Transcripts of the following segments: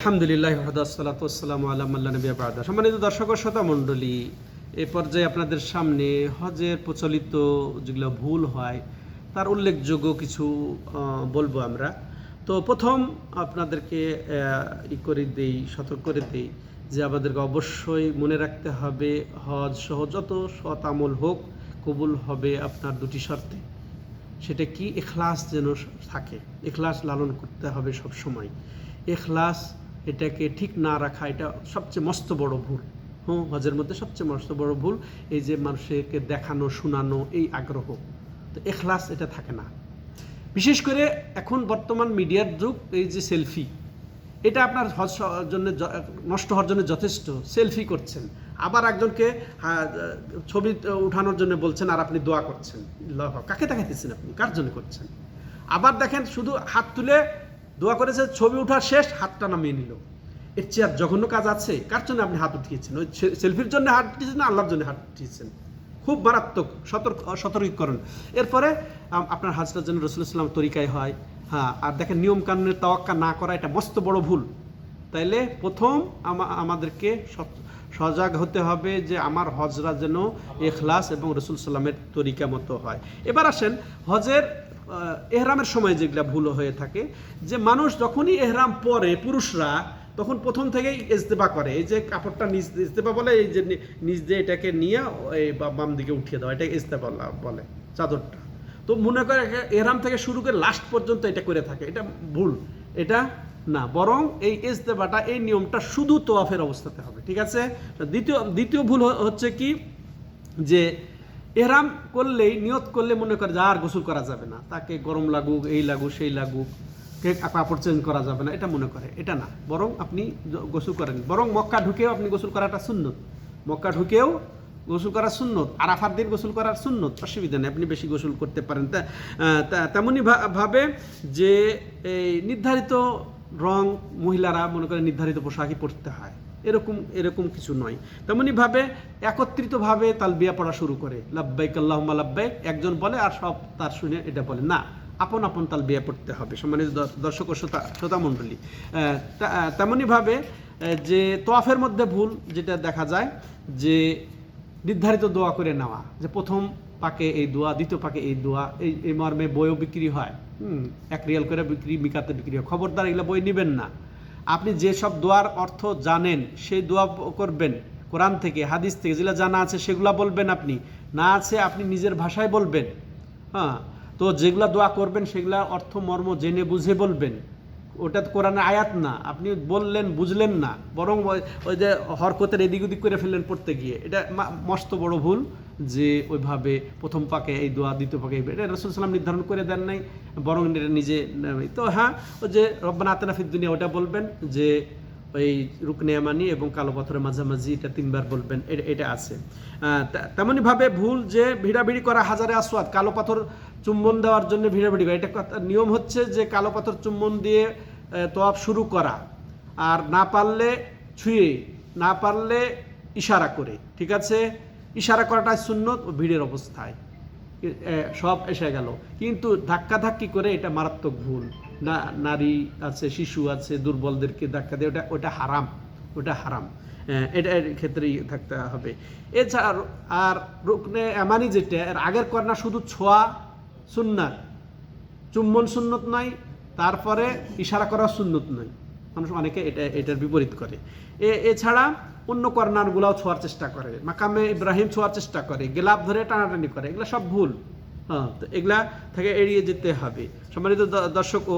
আলহামদুলিল্লাহ সালাতাম আল্লাহ নবী সম্মানিত দর্শক শ্রোতা মণ্ডলী, এ পর্যায়ে আপনাদের সামনে হজের প্রচলিত যেগুলো ভুল হয়, তার উল্লেখযোগ্য কিছু বলব আমরা। তো প্রথম আপনাদেরকে ই করে দেই, সতর্ক করে দেই যে আমাদেরকে অবশ্যই মনে রাখতে হবে, হজ সহ যত সৎ আমল হোক, কবুল হবে আপনার দুটি শর্তে। সেটা কি? এখলাস যেন থাকে। এখলাস লালন করতে হবে সব সময় এখলাস এটাকে ঠিক না রাখা, এটা সবচেয়ে মস্ত বড় ভুল। হুম, হজের মধ্যে সবচেয়ে মস্ত বড় ভুল এই যে মানুষকে দেখানো, শোনানো, এই আগ্রহ। তো এখলাস এটা থাকে না। বিশেষ করে এখন বর্তমান মিডিয়ার যুগ, এই যে সেলফি, এটা আপনার হজ জন্য নষ্ট হওয়ার জন্য যথেষ্ট। সেলফি করছেন। আবার একজনকে ছবি উঠানোর জন্য বলছেন, আর আপনি দোয়া করছেন। কাকে দেখাইতেছেন আপনি? কার জন্য করছেন? আবার দেখেন শুধু হাত তুলে দোয়া করেছে, ছবি ওঠার শেষ, হাতটা নামিয়ে নিল। এর চেয়ার জঘন্য কাজ আছে, কার জন্য আপনি হাত উঠিয়েছেন? ওই সেলফির জন্য হাত উঠিয়েছেন আল্লাহর জন্য হাত উঠিয়েছেন? খুব মারাত্মক সতর্ক সতর্কীকরণ। এরপরে আপনার হাজরার জন্য রসুল ইসলাম তরিকায় হয়। হ্যাঁ আর দেখেন নিয়ম কানুনের তাওয়াক্কা না করা এটা মস্ত বড় ভুল। তাইলে প্রথম আমাদেরকে সজাগ হতে হবে যে আমার হজরা যেন এখলাস এবং রসুল সাল্লামের তরিকা মতো হয়। এবার আসেন, হজের এহরামের সময় যেগুলা ভুল হয়ে থাকে, যে মানুষ যখনই এহরাম পরে, পুরুষরা, তখন প্রথম থেকেই ইস্তেফা করে। এই যে কাপড়টা নিজ ইস্তেফা বলে, এই যে নি- নিচ দিয়ে এটাকে নিয়ে এই বাম দিকে উঠিয়ে দেওয়া এটাকে ইস্তেফা বলে চাদরটা। তো মনে করে এহরাম থেকে শুরু করে লাস্ট পর্যন্ত এটা করে থাকে, এটা ভুল। এটা না, বরং এই ইস্তেফাটা এই নিয়মটা শুধু তোয়াফের অবস্থাতে হবে, ঠিক আছে? দ্বিতীয় দ্বিতীয় ভুল হচ্ছে কি? যে এহরাম করলেই, নিয়ত করলে মনে করে যে আর গোসল করা যাবে না। তাকে গরম লাগুক, এই লাগুক, সেই লাগুক কাপড় চেঞ্জ করা যাবে না, এটা মনে করে, এটা না। বরং আপনি গোসল করেন। বরং মক্কা ঢুকেও আপনি গোসল করাটা সুন্নত। মক্কা ঢুকেও গোসল করা সুন্নত আরাফার দিন গোসল করার সুন্নত অসুবিধা নেই আপনি বেশি গোসল করতে পারেন। তা তেমনই ভাবে যে এই নির্ধারিত রং মহিলারা মনে করে নির্ধারিত পোশাকই পরতে হয়। এরকম এরকম কিছু নয়। তেমনি ভাবে একত্রিতভাবে তালবিয়া পড়া শুরু করে। লাব্বাইক আল্লাহুম্মা লাব্বাইক একজন বলে আর সব তার শুনে এটা বলে। না আপন আপন তালবিয়া পড়তে হবে সম্মানিত দর্শক ও শ্রোতা শ্রোতা মণ্ডলী তেমনি ভাবে আহ, যে তোয়াফের মধ্যে ভুল যেটা দেখা যায় যে নির্ধারিত দোয়া করে নেওয়া, যে প্রথম পাকে এই দোয়া, দ্বিতীয় পাকে এই দোয়া, এই এই মর্মে বইও বিক্রি হয়। হুম, এক রিয়াল করে বিক্রি, মিকাতে বিক্রি হয়। খবরদার এগুলো বই নেবেন না। আপনি যেসব দোয়ার অর্থ জানেন, সেই দোয়া করবেন। কোরআন থেকে, হাদিস থেকে, যেগুলো জানা আছে, সেগুলা বলবেন আপনি। না আছে, আপনি নিজের ভাষায় বলবেন। হ্যাঁ তো যেগুলা দোয়া করবেন, সেগুলা অর্থ, মর্ম জেনে বুঝে বলবেন। ওটা তো কোরআনে আয়াত না। আপনি বললেন, বুঝলেন না। বরং ওই- যে হরকতের এদিক ওদিক করে ফেললেন পড়তে গিয়ে। এটা মস্ত বড় ভুল যে ওইভাবে প্রথম পাকে এই দোয়া, দ্বিতীয় পাকে এটা রসুল সাল্লাম নির্ধারণ করে দেন নাই। বরং এটা নিজে তো হ্যাঁ ওই যে রব্বানা আতনাফিদ্দুনিয়া ফিদ দুনিয়া, ওটা বলবেন যে ওই রুকনে আমানি এবং কালো পাথরের মাঝামাঝি এটা তিনবার বলবেন এটা আছে। আহ, তে- তেমনিভাবে ভুল যে ভিড়াভিড়ি করা হাজারে আসওয়াদ কালো পাথর চুম্বন দেওয়ার জন্য ভিড়াভিড়ি করা। এটা নিয়ম হচ্ছে যে কালো পাথর চুম্বন দিয়ে তোয়াব শুরু করা আর না পারলে ছুঁয়ে না পারলে ইশারা করে ঠিক আছে? ইশারা করাটাই সুন্নত ও ভিড়ের অবস্থায়। সব এসে গেল। কিন্তু ধাক্কা ধাক্কি করে এটা মারাত্মক ভুল। না নারী আছে শিশু আছে দুর্বলদেরকে ধাক্কা দিয়ে ওটা ওটা হারাম ওটা হারাম। এ, এটা এর ক্ষেত্রেই থাকতে হবে। এছাড়া আর রুকনে এমানি যেটা এর আগের কর্না শুধু ছোঁয়া সুন্নাত। চুম্বন সুন্নত নয় তারপরে ইশারা করা সুন্নত নয় মানুষ অনেকে এটা এটার বিপরীত করে। এ এছাড়া অন্য কর্নারগুলাও ছোঁয়ার চেষ্টা করে। মাকামে ইব্রাহিম ছোঁয়ার চেষ্টা করে গেলাপ ধরে টানাটানি করে এগুলো সব ভুল। হ্যাঁ তো এগুলা থেকে এড়িয়ে যেতে হবে। সম্মানিত দর্শক ও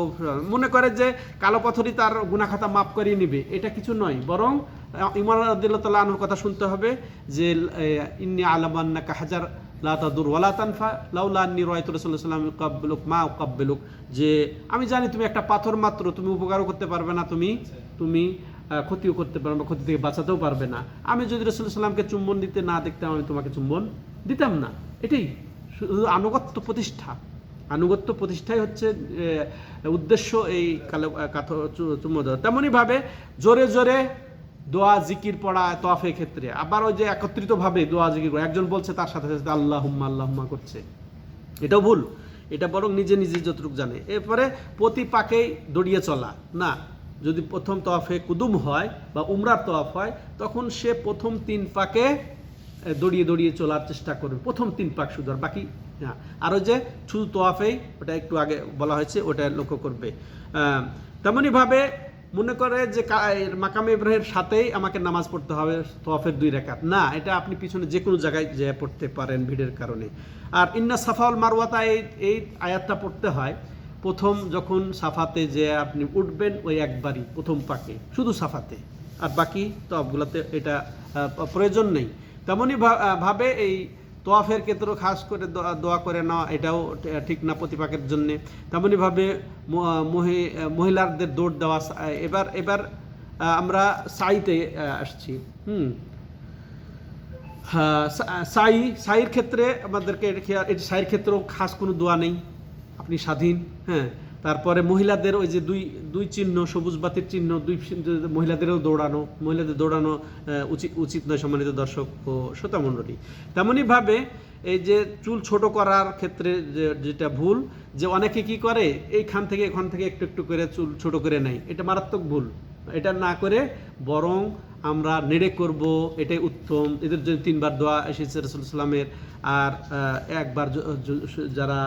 মনে করে যে কালো পাথরই তার গুনাখাতা মাফ করিয়ে নিবে, এটা কিছু নয়। বরং ইমর আদিল্লাহ আনহুর কথা শুনতে হবে যে ইন্নি আলামান্নাকা হাজার লা তাদুর ওয়ালা তানফা, লাউলা আন্নি রায়তু রাসূলুল্লাহ সাল্লাল্লাহু আলাইহি ওয়াসাল্লাম মা উকাব্বিলুক যে, আমি জানি তুমি একটা পাথর মাত্র, তুমি উপকারও করতে পারবে না, তুমি তুমি ক্ষতিও করতে পারবে না, ক্ষতি থেকে বাঁচাতেও পারবে না। আমি যদি রসুল্লাহ সাল্লামকে চুম্বন দিতে না দেখতাম, আমি তোমাকে চুম্বন দিতাম না। এটাই। শুধু আনুগত্য প্রতিষ্ঠা। আনুগত্য প্রতিষ্ঠাই হচ্ছে উদ্দেশ্য এই কাথ চুম্বন দেওয়া তেমনইভাবে জোরে জোরে দোয়া, জিকির পড়া তোয়াফের ক্ষেত্রে। আবার ওই যে একত্রিতভাবে দোয়া, জিকির করা। একজন বলছে তার সাথে সাথে আল্লাহ হুম্মা আল্লাহ হুম্মা করছে। এটাও ভুল। এটা বরং নিজে নিজে যতটুকু জানে। এরপরে প্রতি পাকেই দড়িয়ে চলা। না, যদি প্রথম তফে কুদুম হয় বা উমরার তফ হয়, তখন সে প্রথম তিন পাকে দড়িয়ে দড়িয়ে চলার চেষ্টা করবে। প্রথম তিন পাক শুধু বাকি হ্যাঁ। আরও যে শুধু তোয়াফেই ওটা একটু আগে বলা হয়েছে, ওটা লক্ষ্য করবে। তেমনইভাবে মনে করে যে মাকামে ইব্রাহিমের সাথেই আমাকে নামাজ পড়তে হবে তোয়াফের দুই রেখাত। না, এটা আপনি পিছনে যে কোনো জায়গায় যে পড়তে পারেন ভিড়ের কারণে। আর ইন্না সাফাউল মারওয়াতা, এই এই আয়াতটা পড়তে হয়, প্রথম যখন সাফাতে যে আপনি উঠবেন, ওই একবারই প্রথম পাকে, শুধু সাফাতে। আর বাকি তফগুলোতে এটা প্রয়োজন নেই। তেমনই ভাবে এই তোয়াফের ক্ষেত্রেও খাস করে দোয়া- করে নেওয়া এটাও ঠিক না প্রতিপাকের জন্যে। তেমনইভাবে মহিলাদের দৌড় দেওয়া এবার এবার আমরা সাইতে আসছি। হুম। হ্যাঁ, সাই সাইয়ের ক্ষেত্রে আমাদেরকে সাইয়ের ক্ষেত্রেও খাস কোনো দোয়া নেই। আপনি স্বাধীন হ্যাঁ। তারপরে মহিলাদের ওই যে দুই দুই চিহ্ন, সবুজ বাতির চিহ্ন, দুই মহিলাদেরও দৌড়ানো, মহিলাদের দৌড়ানো উচিত উচিত নয় সম্মানিত দর্শক ও শ্রোতামণ্ডলী তেমনইভাবে এই যে চুল ছোট করার ক্ষেত্রে যেটা ভুল, যে অনেকে কি করে, এইখান থেকে এখান থেকে একটু একটু করে চুল ছোট করে নেয়। এটা মারাত্মক ভুল। এটা না করে বরং আমরা নেড়ে করব, এটাই উত্তম। এদের জন্য তিনবার দোয়া এসেছে রসুল সাল্লামের, আর একবার যারা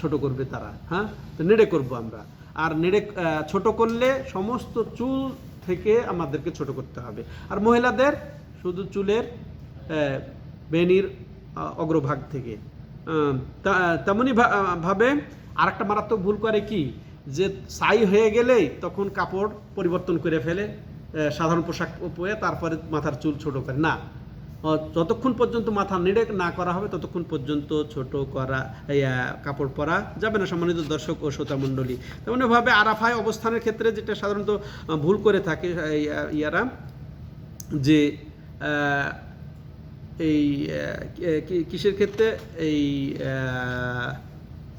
ছোট করবে তারা হ্যাঁ? তো নেড়ে করব আমরা। আর নেড়ে ছোট করলে সমস্ত চুল থেকে আমাদেরকে ছোট করতে হবে। আর মহিলাদের শুধু চুলের বেনির অগ্রভাগ থেকে। তেমনই ভাবে আরেকটা মারাত্মক ভুল করে কি? যে সাই হয়ে গেলেই তখন কাপড় পরিবর্তন করে ফেলে সাধারণ পোশাক পরে তারপরে মাথার চুল ছোট করে। না যতক্ষণ পর্যন্ত মাথা নেড়ে না করা হবে, ততক্ষণ পর্যন্ত ছোট করা কাপড় পরা যাবে না, সম্মানিত দর্শক ও শ্রোতা মণ্ডলী। তেমনভাবে আরাফায় অবস্থানের ক্ষেত্রে যেটা সাধারণত ভুল করে থাকে ইয়ারা, যে এই কিসের ক্ষেত্রে? এই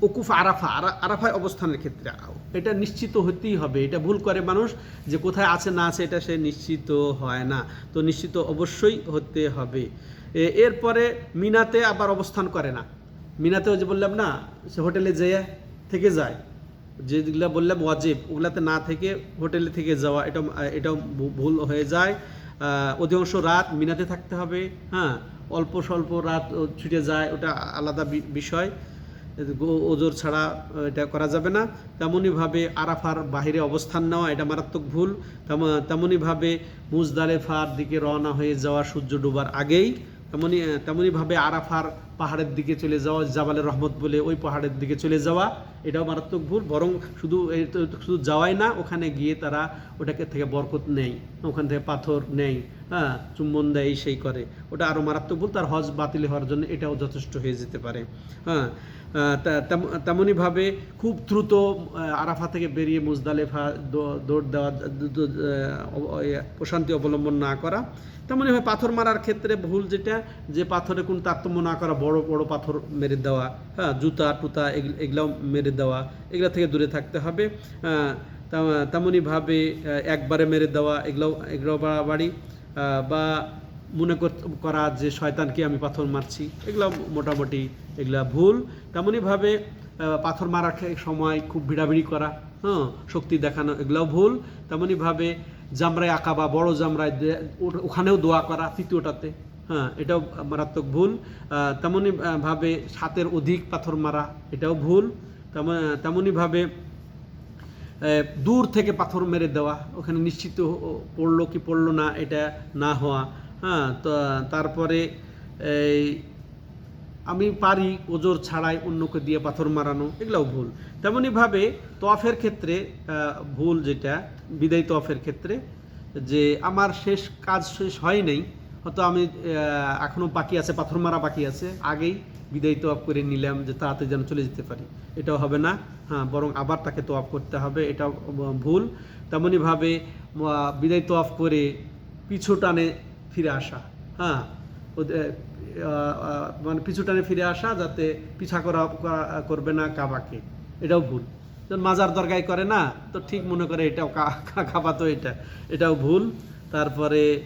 উকুফ আরাফা, আরা- আরাফায় অবস্থানের ক্ষেত্রে এটা নিশ্চিত হতেই হবে, এটা ভুল করে মানুষ যে কোথায় আছে, না আছে, এটা সে নিশ্চিত হয় না। তো নিশ্চিত অবশ্যই হতে হবে। এরপরে মিনাতে আবার অবস্থান করে না। মিনাতেও যে বললাম না, সে হোটেলে যেয়ে থেকে যায়। যেগুলো বললাম ওয়াজিব, ওগুলাতে না থেকে হোটেলে থেকে যাওয়া, এটা, এটাও ভুল হয়ে যায়। অধিকাংশ রাত মিনাতে থাকতে হবে হ্যাঁ? অল্প স্বল্প রাত ছুটে যায়, ওটা আলাদা বিষয়। ওজোর ছাড়া এটা করা যাবে না। তেমনইভাবে আরাফার বাহিরে অবস্থান নেওয়া, এটা মারাত্মক ভুল। তেম- তেমনইভাবে মুজদালেফার দিকে রওনা হয়ে যাওয়া সূর্য ডোবার আগেই তেমনই আহ, তেমনইভাবে আরাফার পাহাড়ের দিকে চলে যাওয়া জাবালের রহমত বলে ওই পাহাড়ের দিকে চলে যাওয়া এটাও মারাত্মক ভুল বরং শুধু শুধু যাওয়াই না ওখানে গিয়ে তারা ওটাকে থেকে বরকত নেই ওখান থেকে পাথর নেই হ্যাঁ চুম্বন দেয় সেই করে। ওটা আরও মারাত্মক ভুল তার হজ বাতিল হওয়ার জন্য এটাও যথেষ্ট হয়ে যেতে পারে হ্যাঁ। তেমনইভাবে খুব দ্রুত আরাফা থেকে বেরিয়ে মুজদালেফা দৌড় দেওয়া প্রশান্তি অবলম্বন না করা তেমনইভাবে পাথর মারার ক্ষেত্রে ভুল যেটা, যে পাথরে কোনো তারতম্য না করা, বড় বড় পাথর মেরে দেওয়া হ্যাঁ জুতা, টুতা এগুলো এগুলাও মেরে দেওয়া, এগুলো থেকে দূরে থাকতে হবে। তেমনইভাবে একবারে মেরে দেওয়া, এগুলোও এগুলো বাড়াবাড়ি। বা মনে কর- যে শয়তানকে আমি পাথর মারছি এগুলো মোটামুটি এগুলা ভুল। তেমনইভাবে পাথর মারার সময় খুব ভিড়াভিড়ি করা হ্যাঁ শক্তি দেখানো, এগুলোও ভুল। তেমনইভাবে জামরায় আঁকা বা বড় জামরায় ওখানেও দোয়া করা তৃতীয়টাতে। হ্যাঁ এটাও মারাত্মক ভুল। আহ, তেমনই আহ, ভাবে সাতের অধিক পাথর মারা এটাও ভুল। তেমন তেমনইভাবে দূর থেকে পাথর মেরে দেওয়া ওখানে নিশ্চিত পড়ল কি পড়ল না এটা না হওয়া। হ্যাঁ তো তারপরে এই আমি পারি ওজোর ছাড়াই অন্যকে দিয়ে পাথর মারানো, এগুলোও ভুল। তেমনইভাবে তফের ক্ষেত্রে ভুল যেটা, বিদায় তফের ক্ষেত্রে, যে আমার শেষ কাজ শেষ হয় নাই, হয়তো আমি এখনও বাকি আছে, পাথর মারা বাকি আছে, আগেই বিদায় তোয়াফ করে নিলাম যে তাড়াতাড়ি যেন চলে যেতে পারি। এটাও হবে না হ্যাঁ বরং আবার তাকে তোয়াফ করতে হবে, এটাও ভুল। তেমনইভাবে বিদায় তোয়াফ করে পিছু টানে ফিরে আসা হ্যাঁ মানে পিছু টানে ফিরে আসা যাতে পিছা করা, করা- করবে না কাবাকে। এটাও ভুল। মাজার দরগায় করে না, তো ঠিক মনে করে এটাও কাবা তো এটা, এটাও ভুল। তারপরে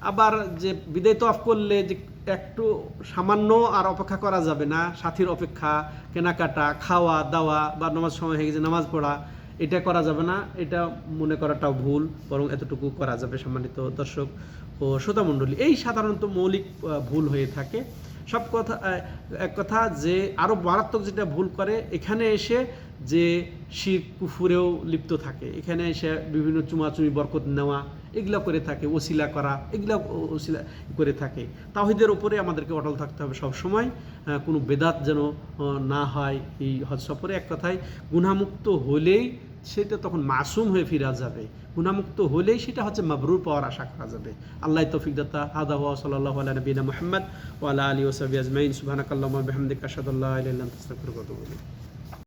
আবার যে বিদায় তফ করলে যে একটু সামান্য আর অপেক্ষা করা যাবে না, সাথীর অপেক্ষা, কেনাকাটা, খাওয়া, দাওয়া বা নামাজ সময় হয়ে গেছে, নামাজ পড়া এটা করা যাবে না, এটা মনে করাটাও ভুল, বরং এতটুকু করা যাবে সম্মানিত দর্শক ও শ্রোতামণ্ডলী এই সাধারণত মৌলিক ভুল হয়ে থাকে। সব কথা এক কথা যে আরও মারাত্মক যেটা ভুল করে, এখানে এসে যে শির কুফুরেও লিপ্ত থাকে। এখানে এসে বিভিন্ন চুমাচুমি বরকত নেওয়া এগুলো করে থাকে, ওসিলা করা, এগুলো ওসিলা করে থাকে। তাহিদের ওপরে আমাদেরকে অটল থাকতে হবে সব সময় কোনো বেদাত যেন না হয় এই হজ সফরে। এক কথায় গুণামুক্ত হলেই সেটা তখন মাসুম হয়ে ফিরা যাবে। গুণামুক্ত হলেই সেটা হচ্ছে মাবরুর পাওয়ার আশা করা যাবে। আল্লাহ তৌফিক দাতা। হাদা ওয়া সাল্লাল্লাহু আলা মুহাম্মদ ওয়া আলা সাহবিহি আজমাইন। সুবহানাকাল্লাহুম্মা ওয়া বিহামদিকা আশহাদু আল্লা ইলাহা ইল্লা আনতা ওয়া আতুবু ইলাইক।